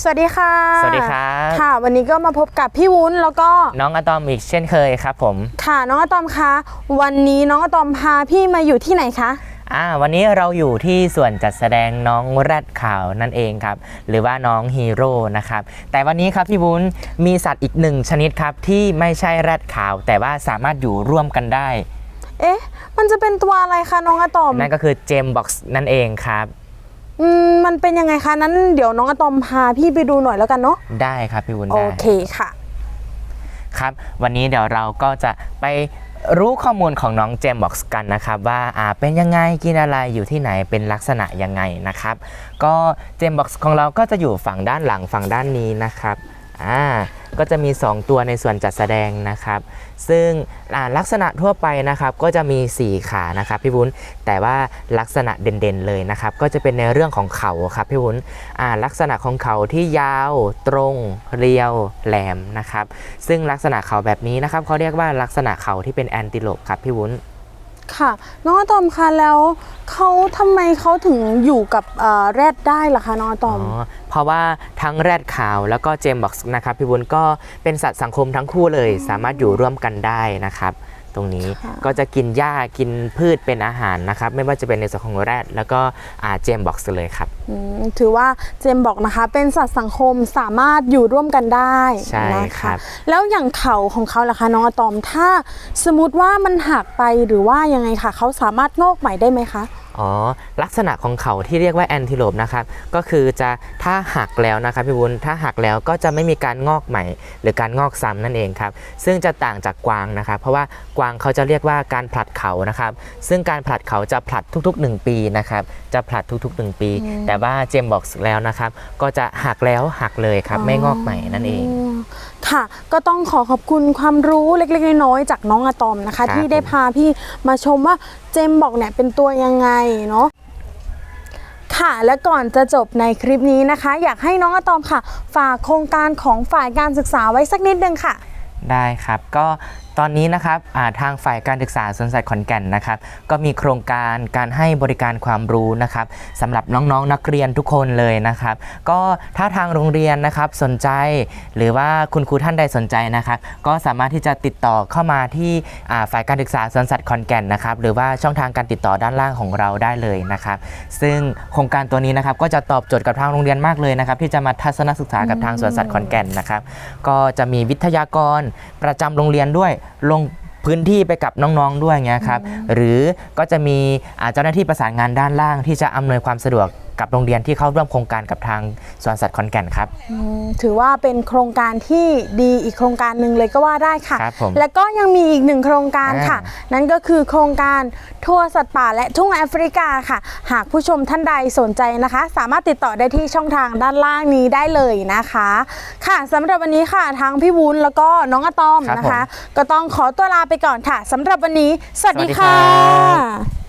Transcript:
สวัสดีค่ะ สวัสดีครับค่ะ วันนี้ก็มาพบกับพี่วุ้นแล้วก็น้องอะตอมอีกเช่นเคยครับผม ค่ะน้องอะตอมคะวันนี้น้องอะตอมพาพี่มาอยู่ที่ไหนคะอ่าวันนี้เราอยู่ที่ส่วนจัดแสดงน้องแรดขาวนั่นเองครับ หรือว่าน้องฮีโร่นะครับ แต่วันนี้ครับพี่บุญมีสัตว์อีกหนึ่งชนิดครับ ที่ไม่ใช่แรดขาว แต่ว่าสามารถอยู่ร่วมกันได้ เอ๊ะ มันจะเป็นตัวอะไรคะน้องอะตอม นั่นก็คือเจมบ็อกซ์นั่นเองครับ อืมมันเป็นยังไงคะนั้นเดี๋ยวน้องอะตอมพาพี่ไปดูหน่อยแล้วกันเนาะได้ครับพี่บุญโอได้เคค่ะ ครับ วันนี้เดี๋ยวเราก็จะไปรู้ข้อมูลของน้องเจมบ็อกซ์กันนะครับ ว่าอ่าเป็นยังไงกินอะไรอยู่ที่ไหนเป็นลักษณะยังไงนะครับ ก็เจมบ็อกซ์ของเราก็จะอยู่ฝั่งด้านหลังฝั่งด้านนี้นะครับ อ่าก็จะมี 2 ตัวในส่วนจัดแสดงนะครับ ซึ่งลักษณะทั่วไปนะครับก็จะมี 4 ขานะครับพี่วุ้นแต่ว่าลักษณะเด่นๆเลยนะครับ ก็จะเป็นในเรื่องของเขาครับพี่วุ้นลักษณะของเขาที่ยาว ตรง เรียว แหลมนะครับ ซึ่งลักษณะเขาแบบนี้นะครับเขาเรียกว่าลักษณะเขาที่เป็นแอนติโลปครับพี่วุ้น ค่ะ น้องอะตอมคะแล้วเขาทำไมเขาถึงอยู่กับเอ่อแรดได้ล่ะคะน้องอะตอ๋ออมเพราะว่าทั้งแรดขาวแล้วก็เจมบ็อกซ์นะครับพี่วุ้นก็เป็นสัตว์สังคมทั้งคู่เลย สามารถอยู่ร่วมกันได้นะครับ ตรงนี้ค่ะก็จะกินหญ้ากินพืชเป็นอาหารนะครับ ไม่ว่าจะเป็นในส่วนของแรดแล้วก็อ่าเจมบ็อกซ์เลยครับอืมถือว่าเจมบอกนะคะ เป็นสัตว์สังคมสามารถอยู่ร่วมกันได้ใช่นะครัคะบแล้วอย่างเขาของเขาล่ะคะน้องอะตอมถ้า สมมติว่ามันหักไปหรือว่ายังไงคะเขาสามารถงอกใหม่ได้ไหมคะ อ๋อลักษณะของเขาที่เรียกว่าแอนติโลปนะครับก็คือจะถ้าหักแล้วนะครับพี่วุ้นถ้าหักแล้วก็จะไม่มีการงอกใหม่ หรือการงอกซ้ำนั่นเองครับซึ่งจะต่างจากกวางนะครับ เพราะว่ากวางเขาจะเรียกว่าการผลัดเขานะครับ ซึ่งการผลัดเขาจะผลัดทุก ๆ 1 ปีนะครับจะผลัดทุก ๆ 1 ปี แต่ว่าเจมบอกแล้วนะครับ ก็จะหักแล้วหักเลยครับไม่งอกใหม่นั่นเองม ค่ะ ก็ต้องขอขอบคุณความรู้เล็กๆน้อยๆจากน้องอะตอมนะคะครับที่ได้พาพี่มาชมว่าเจมบอกเนี่ยเป็นตัวยังไงเนาะค่ะและก่อนจะจบในคลิปนี้นะคะ อยากให้น้องอะตอมค่ะ ฝากโครงการของฝ่ายการศึกษาไว้สักนิดนึงค่ะ ได้ครับก็ ตอนนี้นะครับาทางฝ่ายการศึกษาสวนสัตว์ขอนแก่นนะครับ ก็มีโครงการการให้บริการความรู้นะครับสำหรับน้องๆนนักเรียนทุกคนเลยนะครับ ก็ถ้าทางโรงเรียนนะครับสนใจ หรือว่าคุณครูท่านใดสนใจนะครับ ก็สามารถที่จะติดต่อเข้ามาที่ฝ่ายการศึกษาสวนสัตว์ขอนแก่นนะครับ หรือว่าช่องทางการติดต่อด้านล่างของเราได้เลยนะครับ ซึ่งโครงการตัวนี้นะครับก็จะตอบโจทย์กับทางโรงเรียนมากเลยนะครับ ที่จะมาทัศนศึกษากับทางสวนสัตว์ขอนแก่นนะครับ ก็จะมีวิทยากรประจำโรงเรียนด้วยลงพื้นที่ไปกับน้องๆด้วยเงี้ยครับหรือก็จะมีอ่าเจ้าหน้าที่ประสานงานด้านล่างที่จะอำนวยความสะดวก กับโรงเรียนที่เข้าร่วมโครงการกับทางสวนสัตว์ขอนแก่นครับอืมถือว่าเป็นโครงการที่ดีอีกโครงการหนึ่งเลยก็ว่าได้ค่ะครับผมแล้วก็ยังมีอีกหนึ่งโครงการค่ะอ่านั่นก็คือโครงการทัวร์สัตว์ป่าและทุ่งแอฟริกาค่ะ หากผู้ชมท่านใดสนใจนะคะ สามารถติดต่อได้ที่ช่องทางด้านล่างนี้ได้เลยนะคะ ค่ะสำหรับวันนี้ค่ะทางพี่วุ้นแล้วก็น้องอะตอมครับนะคะผมก็ต้องขอตัวลาไปก่อนค่ะสำหรับวันนี้ สวัสดีสวัสดีค่ครัะ